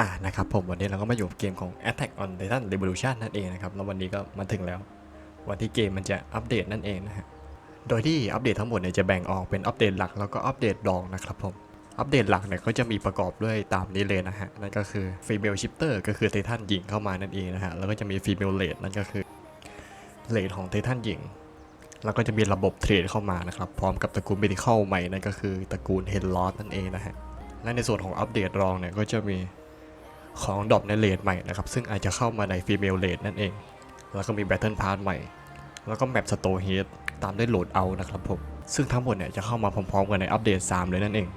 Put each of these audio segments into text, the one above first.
อ่านะครับผมวันนี้เราก็มาอยู่กับเกมของ Attack on Titan Revolution นั่นเองนะครับ แล้ววันนี้ก็มาถึงแล้ว วันที่เกมมันจะอัปเดตนั่นเองนะฮะโดยที่อัปเดตทั้งหมดเนี่ยจะแบ่งออกเป็นอัปเดตหลักแล้วก็อัปเดตรองนะครับผมอัปเดตหลักเนี่ยก็จะมีประกอบด้วยตามนี้เลยนะฮะนั่นก็คือ Female Shifter ก็คือไททันหญิงเข้ามานั่นเองนะฮะแล้วก็จะมี Female Lead นั่นก็คือเลดของไททันหญิง แล้วก็จะมีระบบเทรดเข้ามานะครับ พร้อมกับตระกูล Medical ใหม่นั่นก็คือตระกูล Head Lord นั่นเองนะฮะและในส่วนของอัปเดตรองเนี่ยก็จะมี ของดอปในเลดใหม่นะครับ ซึ่งอาจจะเข้ามาในฟีเมลเลดนั่นเอง แล้วก็มีแบทเทิลพาร์ทใหม่ แล้วก็แมปสโตเฮดตามได้โหลดเอานะครับผม ซึ่งทั้งหมดเนี่ยจะเข้ามาพร้อมๆกันในอัปเดต 3 เลยนั่นเอง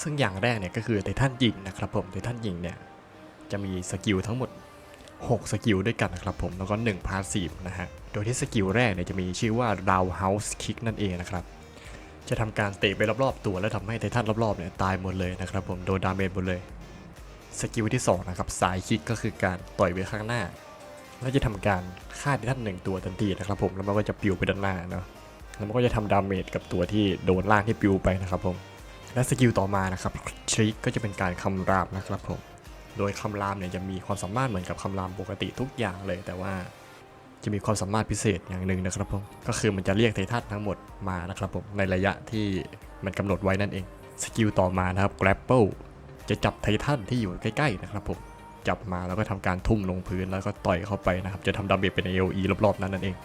ซึ่งอย่างแรกเนี่ยก็คือไททันยิงนะครับผมไททันยิงเนี่ยจะมีสกิลทั้งหมด 6 สกิลด้วยกันนะครับผม แล้วก็1พาสซีฟนะฮะ โดยที่สกิลแรกเนี่ยจะมีชื่อว่า Round House Kick นั่นเองนะครับ จะทำการเตะไปรอบๆตัว แล้วทำให้ไททันรอบๆเนี่ยตายหมดเลยนะครับผม โดนดาเมจหมดเลย สกิลที่2นะครับสายคิกก็คือการต่อยไปข้างหน้าแล้วจะทำการฆ่าไททันหนึ่งตัวทันทีนะครับผมแล้วมันก็จะปลิวไปด้านหน้าเนาะแล้วมันก็จะทำดาเมจกับตัวที่โดนล่างที่ปลิวไปนะครับผมและสกิลต่อมานะครับทริกก็จะเป็นการคำรามนะครับผมโดยคำรามเนี่ยจะมีความสามารถเหมือนกับคำรามปกติทุกอย่างเลย แต่ว่าจะมีความสามารถพิเศษอย่างหนึ่งนะครับผมก็คือมันจะเรียกไททันทั้งหมดมานะครับผมในระยะที่มันกำหนดไว้นั่นเองสกิลต่อมานะครับ grapple จะจับไททันที่อยู่ใกล้ๆนะครับผมจับมาแล้วก็ทำการทุ่มลงพื้นแล้วก็ต่อยเข้าไปนะครับ จะทำดาเมจเป็น AOE รอบๆ นั้นนั่นเอง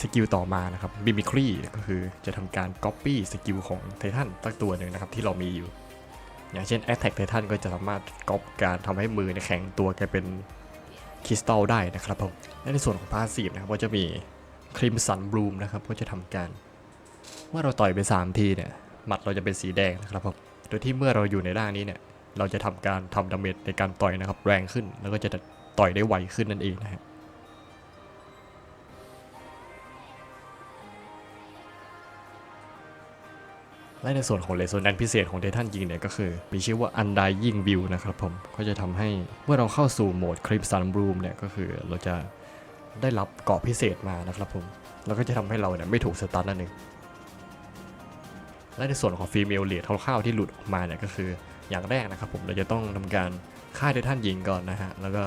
สกิลต่อมานะครับบิมิครีก็คือจะทำการ Copy สกิลของไททันตั้งตัวหนึ่งนะครับที่เรามีอยู่ อย่างเช่น Attack ไททันก็จะสามารถก๊อปการทำให้มือแข็งตัวกลายเป็นคริสตัลได้นะครับผมและในส่วนของพาสีฟนะครับก็จะมีครีมสันบลูมนะครับก็จะทำการเมื่อเราต่อยไป3ทีเนี่ยหมัดเราจะเป็นสีแดงนะครับผม โดยที่เมื่อเราอยู่ในร่างนี้เนี่ย เราจะทำการทำดาเมจในการต่อยนะครับ แรงขึ้น แล้วก็จะต่อยได้ไวขึ้นนั่นเองนะฮะและในส่วนของเลเซอร์แนนพิเศษของเดทันยิงเนี่ยก็คือมีชื่อว่า Undying View นะครับผมก็จะทำให้เมื่อเราเข้าสู่โหมด Crimson Bloom เนี่ยก็คือเราจะได้รับเกาะพิเศษมานะครับผมแล้วก็จะทำให้เราเนี่ยไม่ถูกสตันนั่นเอง และในส่วนของฟีเมลเลดคร่าวๆที่หลุดออกมาเนี่ยก็คืออย่างแรกนะครับผมเราจะต้องทำการฆ่าไททันยิงก่อนนะฮะแล้วก็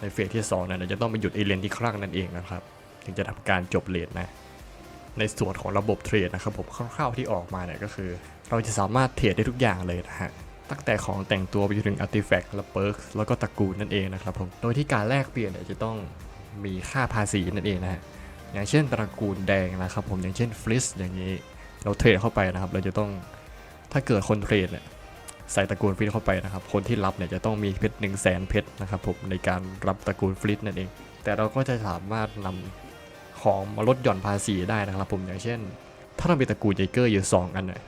ในเฟสที่2เนี่ยเราจะต้องไปหยุดเอเลนที่ครั่งนั่นเองนะครับถึงจะทำการจบเลดนะในส่วนของระบบเทรดนะครับผมคร่าวๆที่ออกมาเนี่ยก็คือ เราจะสามารถเทรดได้ทุกอย่างเลยนะฮะตั้งแต่ของแต่งตัวไปจนถึงอาร์ติแฟกต์และเปิร์กแล้วก็ตระกูลนั่นเองนะครับผมโดยที่การแลกเปลี่ยนเนี่ยจะต้องมีค่าภาษีนั่นเองนะฮะอย่างเช่นตระกูลแดงนะครับผมอย่างเช่นฟลิสอย่างนี้ เราเทรดเข้าไปนะครับ เราจะต้องถ้าเกิดคนเทรดเนี่ยใส่ตระกูลฟลิสเข้าไปนะครับ คนที่รับเนี่ยจะต้องมีเพชรหนึ่งแสนเพชรนะครับผมในการรับตระกูลฟลิสนั่นเอง แต่เราก็จะสามารถนำของมาลดหย่อนภาษีได้นะครับผมอย่างเช่น ถ้าเรามีตระกูลไจเกอร์อยู่สองอันเนี่ย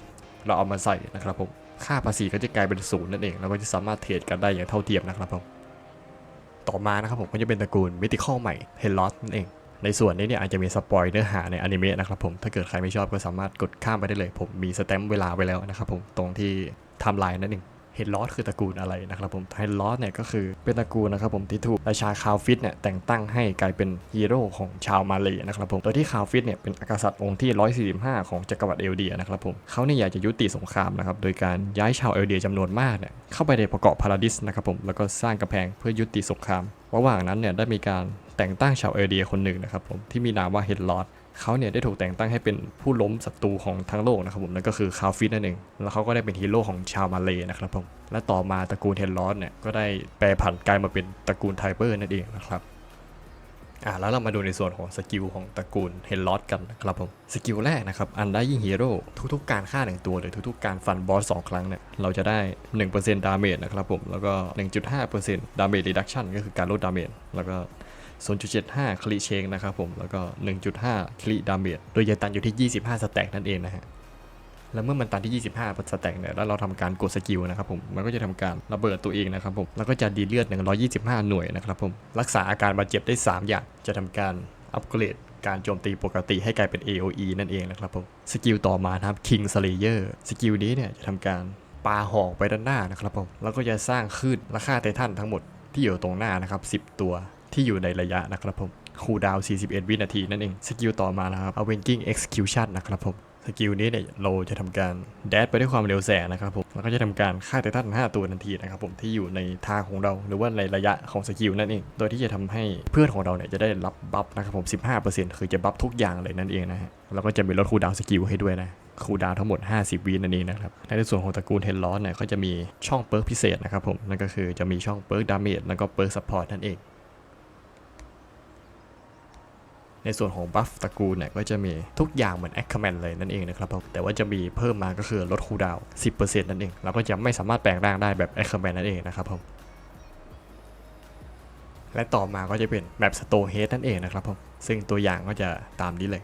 เราเอามาใส่นะครับผมค่าภาษีก็จะกลายเป็นศูนย์นั่นเองเราก็จะสามารถเทรดกันได้อย่างเท่าเทียมนะครับผมต่อมานะครับผมก็จะเป็นตระกูลมิติคอลใหม่เฮลลอสนั่นเอง ในส่วนนี้เนี่ยอาจจะมีสปอยเนื้อหาในอนิเมะนะครับผมถ้าเกิดใครไม่ชอบก็สามารถกดข้ามไปได้เลย ผมมีสแตมป์เวลาไว้แล้วนะครับผมตรงที่ไทม์ไลน์นั่นเองเฮดลอสคือตระกูลอะไรนะครับผมเฮดลอสเนี่ยก็คือเป็นตระกูลนะครับผมที่ถูกราชาคาวฟิตเนี่ยแต่งตั้งให้กลายเป็นฮีโร่ของชาวมาเลยนะครับผมโดยที่คาวฟิตเนี่ยเป็นอกษัตริย์องค์ที่ 145 ของจักรวรรดิเอลเดียนะครับผมเขาเนี่ยอยากจะยุติสงครามนะครับโดยการย้ายชาวเอลเดียจำนวนมากเนี่ยเข้าไปในเกาะพาราดิสนะครับผมแล้วก็สร้างกำแพงเพื่อยุติสงคราม ระหว่างนั้นเนี่ยได้มีการ แต่งตั้งชาวเอเดียคนหนึ่งนะครับผมที่มีนามว่าเฮดลอสเขาเนี่ยได้ถูกแต่งตั้งให้เป็นผู้ล้มศัตรูของทั้งโลกนะครับผมนั่นก็คือคาฟิตนั่นเองแล้วเขาก็ได้เป็นฮีโร่ของชาวมาเลยนะครับผมและต่อมาตระกูลเฮดลอสเนี่ยก็ได้แปรผันกลายมาเป็นตระกูลไทเบอร์นั่นเองนะครับอ่าแล้วเรามาดูในส่วนของสกิลของตระกูลเฮดลอสกันนะครับผมสกิลแรกนะครับอันได้ยิ่งฮีโร่ทุกๆ การฆ่าหนึ่งตัวหรือทุกๆ การฟันบอสสองครั้งเนี่ยเราจะได้ 1%ดาเมจนะครับผมแล้วก็ 1.5%ดาเมจรีดักชันก็คือการลดดาเมจแล้วก็ 0.75 คลิเชงนะครับผม แล้วก็ 1.5 คลิดาเมจ โดยจะตันอยู่ที่ 25 สแต็กนั่นเองนะฮะ แล้วเมื่อมันตันที่ 25 สแต็กเนี่ย แล้วเราทำการกดสกิลนะครับผม มันก็จะทำการระเบิดตัวเองนะครับผม แล้วก็จะดีเลือด 125 หน่วยนะครับผม รักษาอาการบาดเจ็บได้ 3 อย่าง จะทำการอัปเกรดการโจมตีปกติให้กลายเป็น AOE นั่นเองนะครับผม สกิลต่อมานะครับ King Slayer สกิลนี้เนี่ยจะทำการปาหอกไปด้านหน้านะครับผม แล้วก็จะสร้างคลื่นและฆ่าไททันทั้งหมดที่อยู่ตรงหน้านะครับ 10 ตัว ที่อยู่ในระยะนะครับผมคูลดาวน์41 วินาทีนั่นเอง สกิลต่อมานะครับ Avenging Execution นะครับผม สกิลนี้เนี่ยเราจะทำการแดดไปด้วยความเร็วแสงนะครับผม แล้วก็จะทำการฆ่าไททัน5ตัวทันทีนะครับผมที่อยู่ในทางของเราหรือว่าในระยะของสกิลนั่นเอง โดยที่จะทำให้เพื่อนของเราเนี่ยจะได้รับบัฟนะครับผม 15%คือจะบัฟทุกอย่างเลยนั่นเองนะฮะ แล้วก็จะมีลดคูลดาวน์สกิลให้ด้วยนะคูดาวทั้งหมด 50 วินั่นเองนะครับ ในส่วนของตระกูลเฮนลอสเนี่ยก็จะมีช่องเปิร์กพิเศษนะครับผม นั่นก็คือจะมีช่องเปิร์กดาเมจแล้วก็เปิร์กซัพพอร์ตนั่นเอง ในส่วนของบัฟตระกูลเนี่ยก็จะมีทุกอย่างเหมือนแอคเคแมนเลยนั่นเองนะครับผมแต่ว่าจะมีเพิ่มมาก็คือลดคูดาว 10%นั่นเองเราก็จะไม่สามารถแปลงร่างได้แบบแอคเคแมนนั่นเองนะครับผมและต่อมาก็จะเป็นแบบสโตเฮดนั่นเองนะครับผมซึ่งตัวอย่างก็จะตามนี้เลย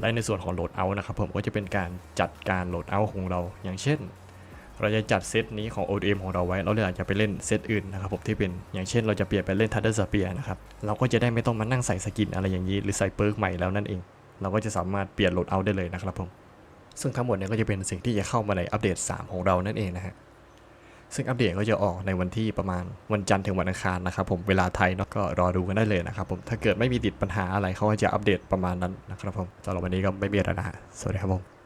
และในส่วนของโหลดเอานะครับผมก็จะเป็นการจัดการโหลดเอาของเรา อย่างเช่น เราจะจัดเซตนี้ของ ODM ของเราไว้ เราเลยอาจจะไปเล่นเซตอื่นนะครับผมที่เป็นอย่างเช่นเราจะเปลี่ยนไปเล่นทัตเตอร์สเปียนะครับเราก็จะได้ไม่ต้องมานั่งใส่สกินอะไรอย่างนี้หรือใส่เปิร์กใหม่แล้วนั่นเอง เราก็จะสามารถเปลี่ยนโหลดเอาได้เลยนะครับผมซึ่งทั้งหมดเนี่ยก็จะเป็นสิ่งที่จะเข้ามาในอัปเดต 3 ของเรานั่นเองนะฮะซึ่งอัปเดตก็จะออกในวันที่ประมาณวันจันทร์ถึงวันอังคารนะครับผมเวลาไทยเนาะก็รอดูกันได้เลยนะครับผมถ้าเกิดไม่มีติดปัญหาอะไรเขาก็จะอัปเดตประมาณนั้นนะครับผมสำหรับวันนี้ก็ไม่มีอะไรนะสวัสดีครับผม